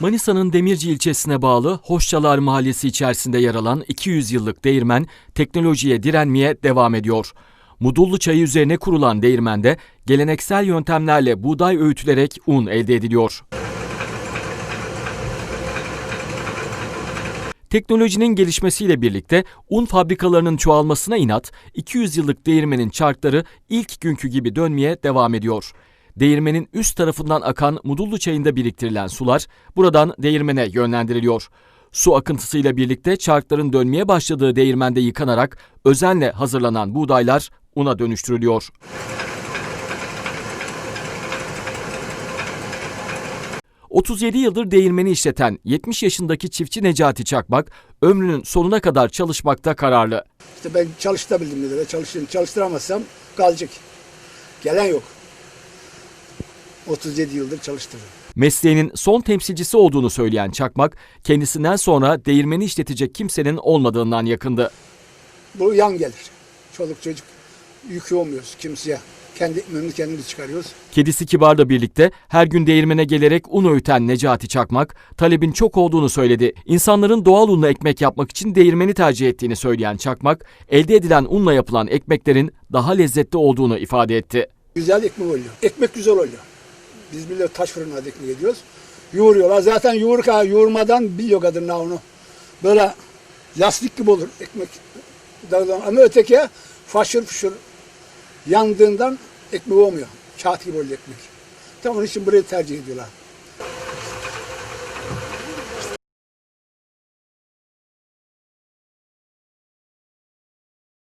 Manisa'nın Demirci ilçesine bağlı Hoşçalar Mahallesi içerisinde yer alan 200 yıllık değirmen teknolojiye direnmeye devam ediyor. Mudullu çayı üzerine kurulan değirmende geleneksel yöntemlerle buğday öğütülerek un elde ediliyor. Teknolojinin gelişmesiyle birlikte un fabrikalarının çoğalmasına inat 200 yıllık değirmenin çarkları ilk günkü gibi dönmeye devam ediyor. Değirmenin üst tarafından akan Mudullu çayında biriktirilen sular buradan değirmene yönlendiriliyor. Su akıntısıyla birlikte çarkların dönmeye başladığı değirmende yıkanarak özenle hazırlanan buğdaylar una dönüştürülüyor. ...37 yıldır değirmeni işleten 70 yaşındaki çiftçi Necati Çakmak... ...ömrünün sonuna kadar çalışmakta kararlı. İşte ben çalıştırabildim dedi. Çalıştım. Çalıştıramazsam kalacak. Gelen yok. 37 yıldır çalıştırdım. Mesleğinin son temsilcisi olduğunu söyleyen Çakmak... ...kendisinden sonra değirmeni işletecek kimsenin olmadığından yakındı. Bu yan gelir. Çoluk çocuk yükü olmuyoruz kimseye. Kendi ekmeğimizi kendimiz çıkarıyoruz. Kedisi Kibar'la birlikte her gün değirmene gelerek un öğüten Necati Çakmak, talebin çok olduğunu söyledi. İnsanların doğal unla ekmek yapmak için değirmeni tercih ettiğini söyleyen Çakmak, elde edilen unla yapılan ekmeklerin daha lezzetli olduğunu ifade etti. Güzel ekmek oluyor. Ekmek güzel oluyor. Biz biliyoruz taş fırına ekmek ediyoruz. Yoğuruyorlar. Zaten yoğuruk ha, yoğurmadan biliyor kadınlar onu. Böyle lastik gibi olur ekmek. Ama öteki faşır fışır yandığından ekmek olmuyor. Kağıt gibi oluyor ekmek. Tam onun için burayı tercih ediyorlar.